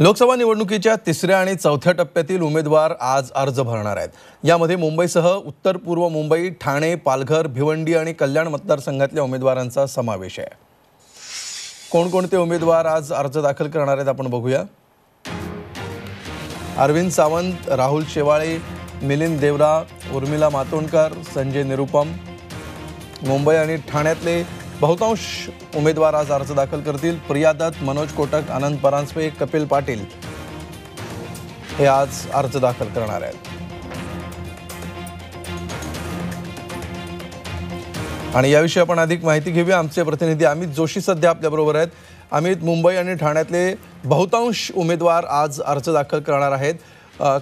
लोकसभा निवडणुकीच्या तिसऱ्या आणि चौथ्या टप्प्यातील उमेदवार आज अर्ज भरणार आहेत. यामध्ये मुंबईसह उत्तर पूर्व मुंबई ठाणे पालघर भिवंडी आणि कल्याण मतदारसंघातल्या उमेदवारांचा समावेश आहे. कोणकोणते उमेदवार आज अर्ज दाखल करणार आहेत आपण बघूया. अरविंद सावंत राहुल शेवाळे मिलिंद देवरा उर्मिला मातोंडकर संजय निरुपम. मुंबई आणि ठाण्यातले बहुतांश उमेदवार आज अर्ज दाखल करतील. प्रिया दत्त मनोज कोटक आनंद परांजपे कपिल पाटील हे आज अर्ज दाखल करणार आहेत. आणि याविषयी आपण अधिक माहिती घेऊया. आमचे प्रतिनिधी अमित जोशी सध्या आपल्याबरोबर आहेत. अमित मुंबई आणि ठाण्यातले बहुतांश उमेदवार आज अर्ज दाखल करणार आहेत.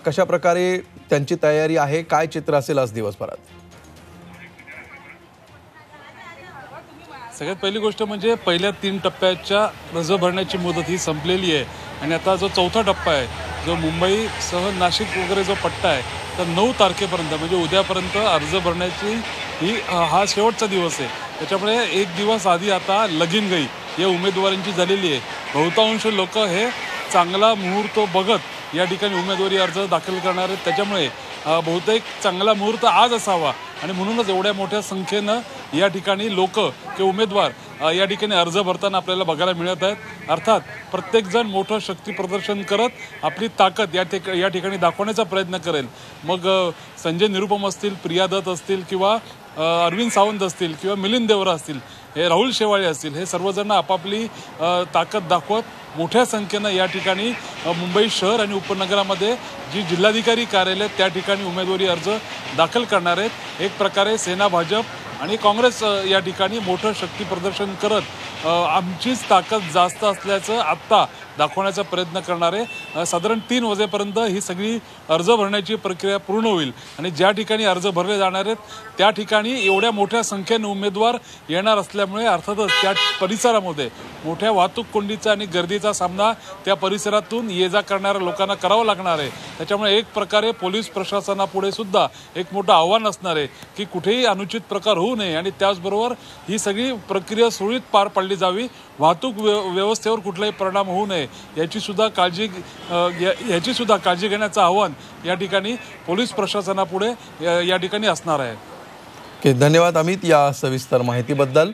कशा प्रकारे त्यांची तयारी आहे? काय चित्र असेल आज दिवसभरात? सगळ्यात पहिली गोष्ट म्हणजे पहिल्या तीन टप्प्याच्या अर्ज भरण्याची मुदत ही संपलेली आहे. आणि आता जो चौथा टप्पा आहे जो मुंबईसह नाशिक वगैरे जो पट्टा आहे तर नऊ तारखेपर्यंत म्हणजे उद्यापर्यंत अर्ज भरण्याची ही हा शेवटचा दिवस आहे. त्याच्यामुळे एक दिवस आधी आता लगीन गई या उमेदवारांची झालेली आहे. बहुतांश लोक हे चांगला मुहूर्त बघत या ठिकाणी उमेदवारी अर्ज दाखल करणार आहेत. त्याच्यामुळे बहुतेक चांगला मुहूर्त आज असावा. आणि म्हणूनच एवढ्या मोठ्या संख्येनं या ठिकाणी लोक किंवा उमेदवार या ठिकाणी अर्ज भरताना आपल्याला बघायला मिळत आहेत. अर्थात प्रत्येकजण मोठं शक्ती प्रदर्शन करत आपली ताकद या ठिक या ठिकाणी दाखवण्याचा प्रयत्न करेल. मग संजय निरुपम असतील प्रिया दत्त असतील किंवा अरविंद सावंत असतील किंवा मिलिंद देवरा असतील हे राहुल शेवाळे असतील हे सर्वजण आपापली ताकद दाखवत मोठ्या संख्येनं या ठिकाणी मुंबई शहर आणि उपनगरामध्ये जी जिल्हाधिकारी कार्यालय त्या ठिकाणी उमेदवारी अर्ज दाखल करणार आहेत. एक प्रकारे सेना भाजप आणि काँग्रेस या ठिकाणी मोठं शक्ती प्रदर्शन करत आमचीच ताकद जास्त असल्याचं आत्ता दाखवण्याचा प्रयत्न करणार आहे साधारण तीन वाजेपर्यंत ही सगळी अर्ज भरण्याची प्रक्रिया पूर्ण होईल. आणि ज्या ठिकाणी अर्ज भरले जाणार आहेत त्या ठिकाणी एवढ्या मोठ्या संख्येने उमेदवार येणार असल्यामुळे अर्थातच त्या परिसरामध्ये मोठ्या वाहतूक कोंडीचा आणि गर्दीचा सामना त्या परिसरातून ये जा करणाऱ्या लोकांना करावा लागणार आहे. त्याच्यामुळे एक प्रकारे पोलीस प्रशासनापुढे सुद्धा एक मोठं आव्हान असणार आहे की कुठेही अनुचित प्रकार होऊ नये. आणि त्याचबरोबर ही सगळी प्रक्रिया सुरळीत पार पाडली जावी. वाहतूक व्य व्यवस्थेवर कुठलाही परिणाम होऊ नये. याची सुद्धा काळजी या- याची सुद्धा काळजी घेण्याचं आव्हान या ठिकाणी पोलीस प्रशासनापुढे या ठिकाणी असणार आहे. धन्यवाद अमित या सविस्तर माहितीबद्दल.